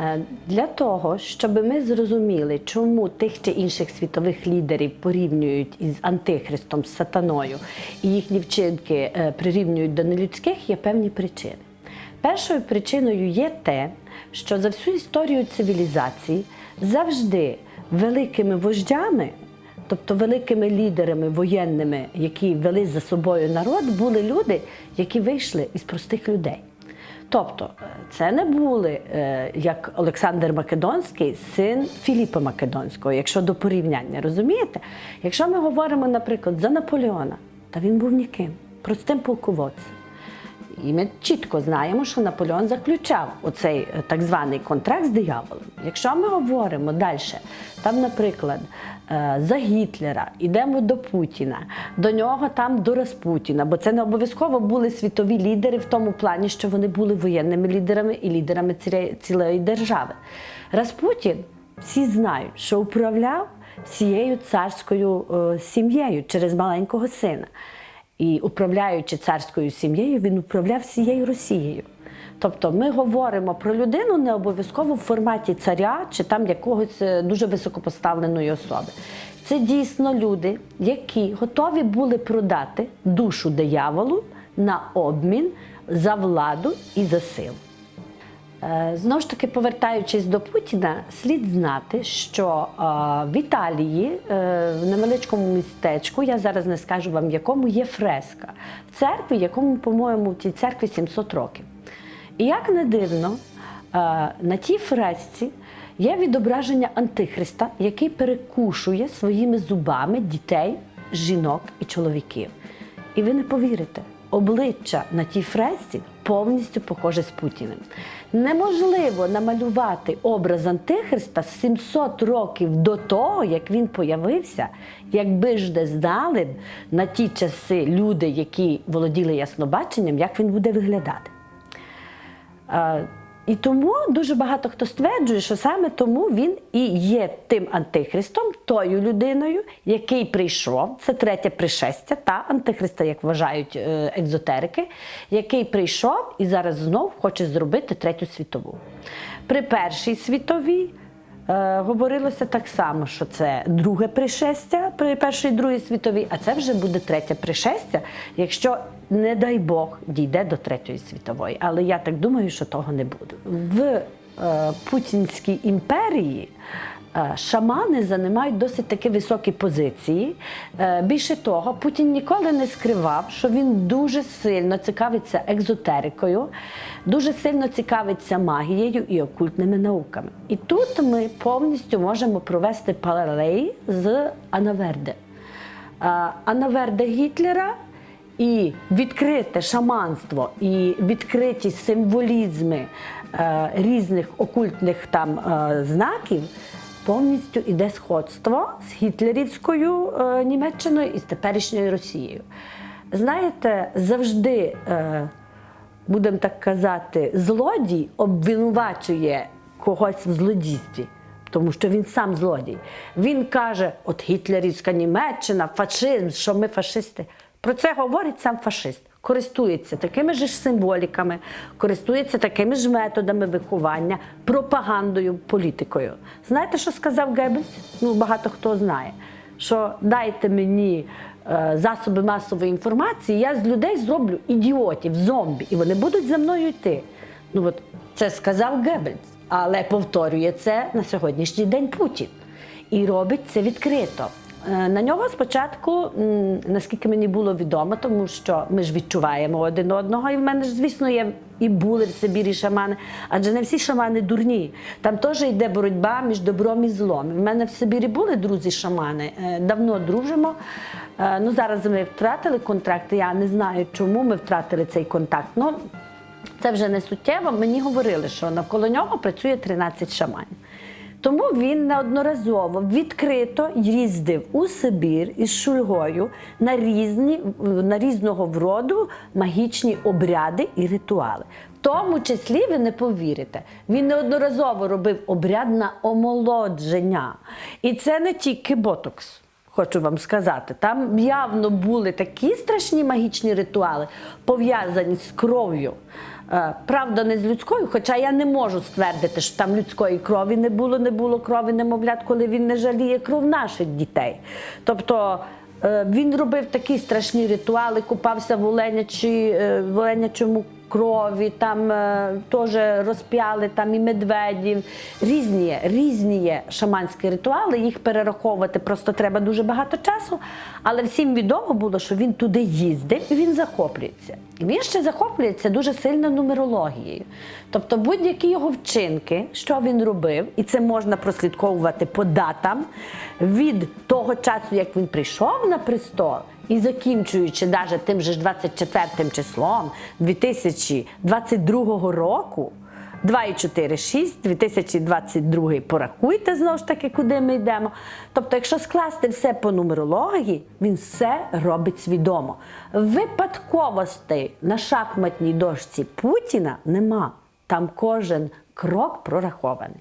Е, Для того, щоб ми зрозуміли, чому тих чи інших світових лідерів порівнюють із антихристом, з сатаною, і їхні вчинки е, прирівнюють до нелюдських, є певні причини. Першою причиною є те, що за всю історію цивілізації завжди великими вождями, тобто великими лідерами воєнними, які вели за собою народ, були люди, які вийшли із простих людей. Тобто е, це не були е, як Олександр Македонський, син Філіпа Македонського, якщо до порівняння, розумієте? Якщо ми говоримо, наприклад, за Наполеона, та він був ніким, простим полководцем. І ми чітко знаємо, що Наполеон заключав оцей е, так званий контракт з дияволом. Якщо ми говоримо далі, там, наприклад, е, за Гітлера, йдемо до Путіна, до нього там до Распутіна, бо це не обов'язково були світові лідери в тому плані, що вони були воєнними лідерами і лідерами цілої держави. Распутін всі знають, що управляв всією царською е, сім'єю через маленького сина. І управляючи царською сім'єю, він управляв всією Росією. Тобто ми говоримо про людину не обов'язково в форматі царя чи там якогось е, дуже високопоставленої особи. Це дійсно люди, які готові були продати душу дияволу на обмін за владу і за силу. Е, Знову ж таки, повертаючись до Путіна, слід знати, що е, в Італії, е, в невеличкому містечку, я зараз не скажу вам, в якому є фреска, в церкві, якому, по-моєму, в тій церкві 700 років. І як не дивно, на тій фресці є відображення Антихриста, який перекушує своїми зубами дітей, жінок і чоловіків. І ви не повірите, обличчя на тій фресці повністю похоже з Путіним. Неможливо намалювати образ Антихриста 700 років до того, як він появився, якби ж не знали на ті часи люди, які володіли яснобаченням, як він буде виглядати. І тому дуже багато хто стверджує, що саме тому він і є тим антихристом, тою людиною, який прийшов, це третє пришестя та антихриста, як вважають е, екзотерики, який прийшов і зараз знов хоче зробити третю світову. При першій світовій говорилося так само, що це друге пришестя при першій і другій світовій, а це вже буде третє пришестя, якщо, не дай Бог, дійде до третьої світової. Але я так думаю, що того не буде. В е, Путінській імперії. Е, Шамани займають досить таки високі позиції. Е, Більше того, Путін ніколи не скривав, що він дуже сильно цікавиться екзотерикою, дуже сильно цікавиться магією і окультними науками. І тут ми повністю можемо провести паралелі з Анаверде. Анаверде Гітлера і відкрите шаманство, і відкриті символізми е, різних окультних там знаків. Повністю іде сходство з гітлерівською е, Німеччиною і з теперішньою Росією. Знаєте, завжди, е, будемо так казати, злодій обвинувачує когось в злодійстві, тому що він сам злодій. Він каже: от гітлерівська Німеччина, фашизм, що ми фашисти. Про це говорить сам фашист. Користується такими ж символіками, користується такими ж методами виховання, пропагандою, політикою. Знаєте, що сказав Геббельс? Ну, багато хто знає, що дайте мені е, засоби масової інформації, я з людей зроблю ідіотів, зомбі, і вони будуть за мною йти. Ну от це сказав Геббельс, але повторює це на сьогоднішній день Путін. І робить це відкрито. Е, На нього спочатку, наскільки мені було відомо, тому що ми ж відчуваємо один одного, і в мене ж, звісно, є і були в Сибірі шамани, адже не всі шамани дурні. Там теж йде боротьба між добром і злом. В мене в Сибірі були друзі-шамани, е, давно дружимо. Е, Ну, зараз ми втратили контракт. Я не знаю, чому ми втратили цей контакт. Ну, це вже не суттєво. Мені говорили, що навколо нього працює 13 шаманів. Тому він неодноразово відкрито їздив у Сибір із Шульгою на різні на різного вроду магічні обряди і ритуали. В тому числі ви не повірите, він неодноразово робив обряд на омолодження. І це не тільки ботокс. Хочу вам сказати. Там явно були такі страшні магічні ритуали, пов'язані з кров'ю. Е, Правда, не з людською, хоча я не можу ствердити, що там людської крові не було, не було крові немовлят, коли він не жаліє кров наших дітей. Тобто е, він робив такі страшні ритуали, купався в е, оленячому крові, там е, теж розп'яли там і медведів. Різні, різні шаманські ритуали, їх перераховувати просто треба дуже багато часу. Але всім відомо було, що він туди їздив і він захоплюється. Він ще захоплюється дуже сильно нумерологією. Тобто будь-які його вчинки, що він робив, і це можна прослідковувати по датам від того часу, як він прийшов на престол, і закінчуючи навіть тим же ж 24 числом 2022 року, 2,4, 6, 2022 порахуйте знову ж таки, куди ми йдемо. Тобто, якщо скласти все по нумерології, він все робить свідомо. Випадковостей на шахматній дошці Путіна нема. Там кожен крок прорахований.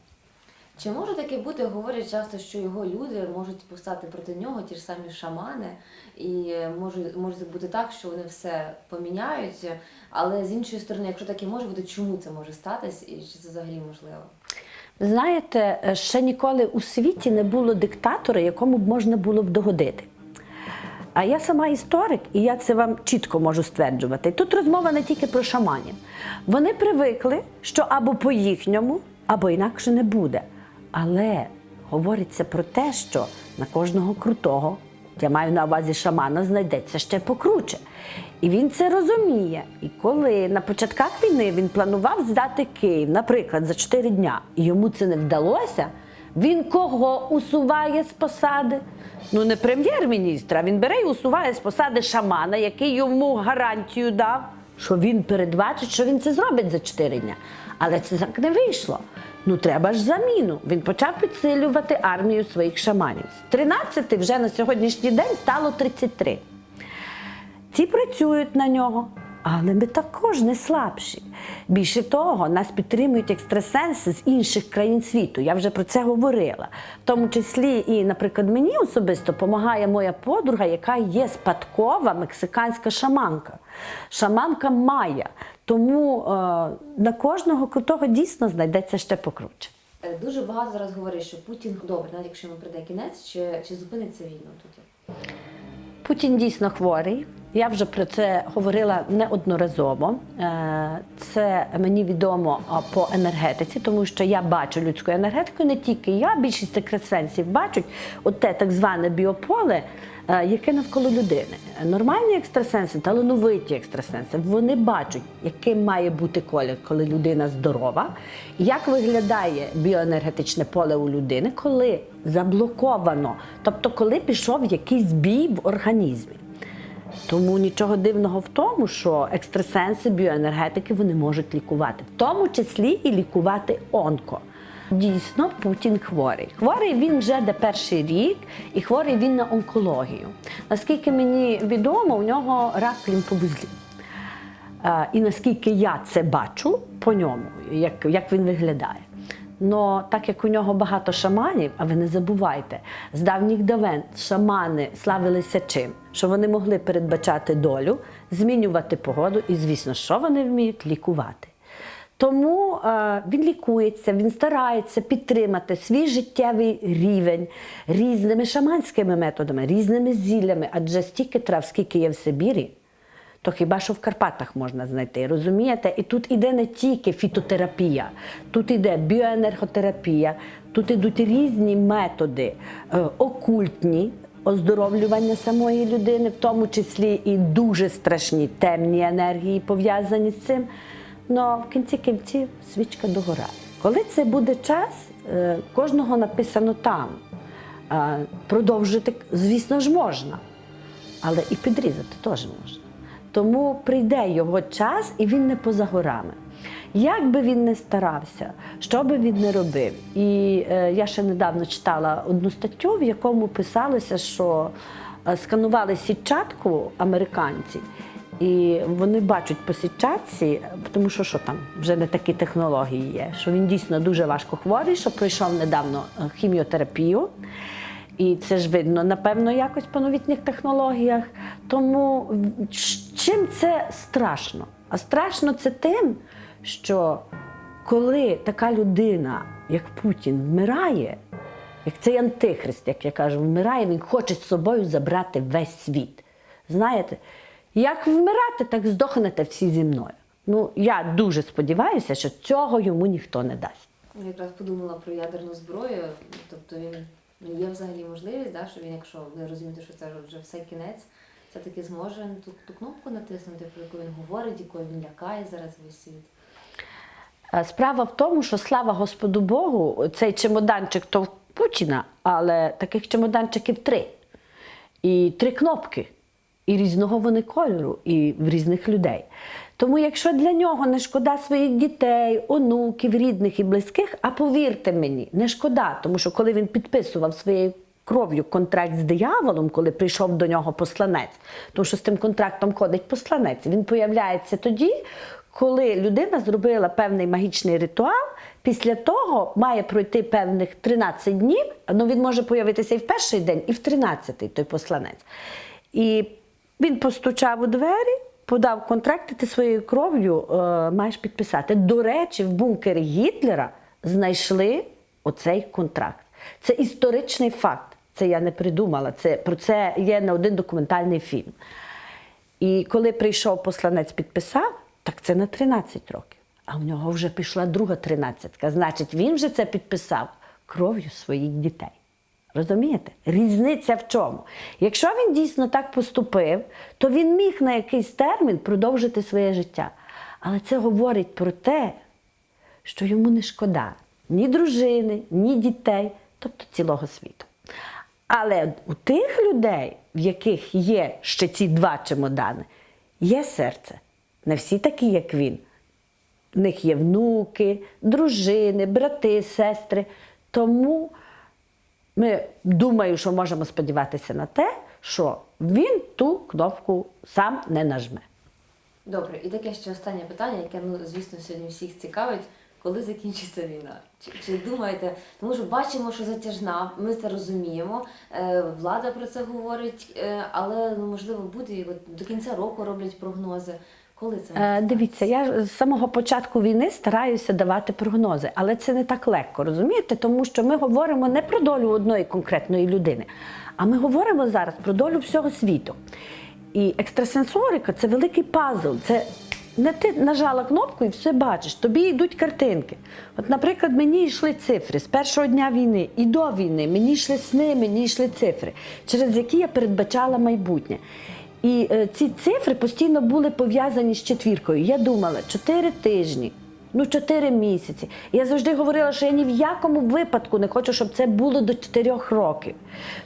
Чи може таке бути? Говорять часто, що його люди можуть постати проти нього, ті ж самі шамани, і може, може бути так, що вони все поміняють. Але з іншої сторони, якщо таке може бути, чому це може статись і чи це взагалі можливо? Знаєте, е, ще ніколи у світі не було диктатора, якому б можна було б догодити. А я сама історик, і я це вам чітко можу стверджувати. Тут розмова не тільки про шаманів. Вони привикли, що або по їхньому, або інакше не буде. Але говориться про те, що на кожного крутого, я маю на увазі шамана, знайдеться ще покруче. І він це розуміє. І коли на початках війни він планував здати Київ, наприклад, за 4 дня, і йому це не вдалося, він кого усуває з посади? Ну, не прем'єр-міністра, він бере і усуває з посади шамана, який йому гарантію дав, що він передбачить, що він це зробить за 4 дня. Але це так не вийшло. Ну, треба ж заміну. Він почав підсилювати армію своїх шаманів. З 13 вже на сьогоднішній день стало 33. Ці працюють на нього, але ми також не слабші. Більше того, нас підтримують екстрасенси з інших країн світу. Я вже про це говорила. В тому числі, і, наприклад, мені особисто допомагає моя подруга, яка є спадкова мексиканська шаманка. Шаманка Майя. Тому е, на кожного крутого дійсно знайдеться ще покруче. Е, Дуже багато зараз говорять, що Путін добре, навіть якщо йому прийде кінець, чи, чи зупиниться війну тут? Путін дійсно хворий. Я вже про це говорила неодноразово. Е, Це мені відомо по енергетиці, тому що я бачу людську енергетику, не тільки я, більшість екстрасенсів бачать от те так зване біополе, е, яке навколо людини. Нормальні екстрасенси, талановиті екстрасенси, вони бачать, яким має бути колір, коли людина здорова, як виглядає біоенергетичне поле у людини, коли заблоковано, тобто коли пішов якийсь збій в організмі. Тому нічого дивного в тому, що екстрасенси, біоенергетики вони можуть лікувати, в тому числі і лікувати онко. Дійсно, Путін хворий. Хворий він вже де перший рік, і хворий він на онкологію. Наскільки мені відомо, у нього рак лімфовузлів. Е, І наскільки я це бачу по ньому, як, як він виглядає. Но так як у нього багато шаманів, а ви не забувайте, з давніх давен шамани славилися чим? Що вони могли передбачати долю, змінювати погоду, і, звісно, що вони вміють лікувати. Тому е, він лікується, він старається підтримати свій життєвий рівень різними шаманськими методами, різними зіллями, адже стільки трав, скільки є в Сибірі, то хіба що в Карпатах можна знайти, розумієте? І тут іде не тільки фітотерапія, тут іде біоенерготерапія, тут ідуть різні методи е, окультні. Оздоровлювання самої людини, в тому числі і дуже страшні темні енергії пов'язані з цим. Ну в кінці кінців свічка догорає. Коли це буде час, е, кожного написано там. Е, Продовжити, звісно ж, можна, але і підрізати теж можна. Тому прийде його час, і він не поза горами. Як би він не старався, що би він не робив. І е, я ще недавно читала одну статтю, в якому писалося, що е, сканували сітчатку американці, і вони бачать по сітчатці, тому що що там вже не такі технології є, що він дійсно дуже важко хворий, що пройшов недавно е, хіміотерапію. І це ж видно, напевно, якось по новітніх технологіях. Тому чим це страшно? А страшно це тим, що коли така людина, як Путін, вмирає, як цей антихрист, як я кажу, вмирає, він хоче з собою забрати весь світ. Знаєте, як вмирати, так здохнете всі зі мною. Ну, я дуже сподіваюся, що цього йому ніхто не дасть. Я якраз подумала про ядерну зброю. Тобто він ну, є взагалі можливість, да, що він, якщо ви розумієте, що це вже все кінець, все-таки зможе ту, ту кнопку натиснути, про яку він говорить, якою він лякає зараз весь світ. Е, Справа в тому, що слава Господу Богу, цей чемоданчик то в Путіна, але таких чемоданчиків три. І три кнопки. І різного вони кольору, і в різних людей. Тому, якщо для нього не шкода своїх дітей, онуків, рідних і близьких, а повірте мені, не шкода, тому що коли він підписував своєю кров'ю контракт з дияволом, коли прийшов до нього посланець, тому що з тим контрактом ходить посланець, він появляється тоді, коли людина зробила певний магічний ритуал, після того має пройти певних 13 днів, ну він може появитися і в перший день, і в 13-й той посланець. І він постучав у двері, подав контракт, і ти своєю кров'ю е, маєш підписати. До речі, в бункері Гітлера знайшли оцей контракт. Це історичний факт. Це я не придумала. Це, про це є не один документальний фільм. І коли прийшов посланець, підписав, так це на 13 років. А в нього вже пішла друга тринадцятка. Значить, він вже це підписав кров'ю своїх дітей. Розумієте? Різниця в чому? Якщо він дійсно так поступив, то він міг на якийсь термін продовжити своє життя. Але це говорить про те, що йому не шкода ні дружини, ні дітей, тобто цілого світу. Але у тих людей, в яких є ще ці два чемодани, є серце. Не всі такі, як він. В них є внуки, дружини, брати, сестри. Тому ми думаю, що можемо сподіватися на те, що він ту кнопку сам не нажме. Добре, і таке ще останнє питання, яке ну звісно сьогодні всіх цікавить. Коли закінчиться війна? Чи, чи думаєте, тому що бачимо, що затяжна, ми це розуміємо. Е, влада про це говорить, е, але ну можливо буде і от до кінця року роблять прогнози. Коли це Е, дивіться, я з самого початку війни стараюся давати прогнози, але це не так легко, розумієте? Тому що ми говоримо не про долю одної конкретної людини, а ми говоримо зараз про долю всього світу. І екстрасенсорика це великий пазл. Це не ти нажала кнопку і все бачиш. Тобі йдуть картинки. От, наприклад, мені йшли цифри з першого дня війни і до війни. Мені йшли сни, мені йшли цифри, через які я передбачала майбутнє. І е, ці цифри постійно були пов'язані з четвіркою. Я думала, чотири тижні, ну чотири місяці. Я завжди говорила, що я ні в якому випадку не хочу, щоб це було до чотирьох років.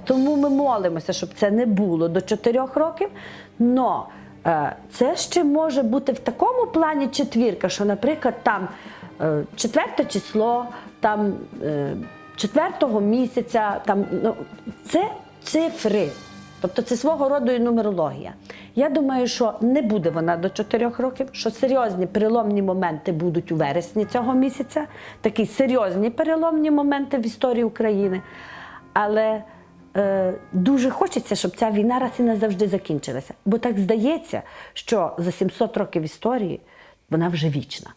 Тому ми молимося, щоб це не було до чотирьох років. Но це ще може бути в такому плані четвірка, що, наприклад, там е, четверте число, там е, четвертого місяця, там ну, це цифри. Тобто це свого роду і нумерологія. Я думаю, що не буде вона до 4 років, що серйозні переломні моменти будуть у вересні цього місяця, такі серйозні переломні моменти в історії України. Але е, дуже хочеться, щоб ця війна раз і назавжди закінчилася. Бо так здається, що за 700 років історії вона вже вічна.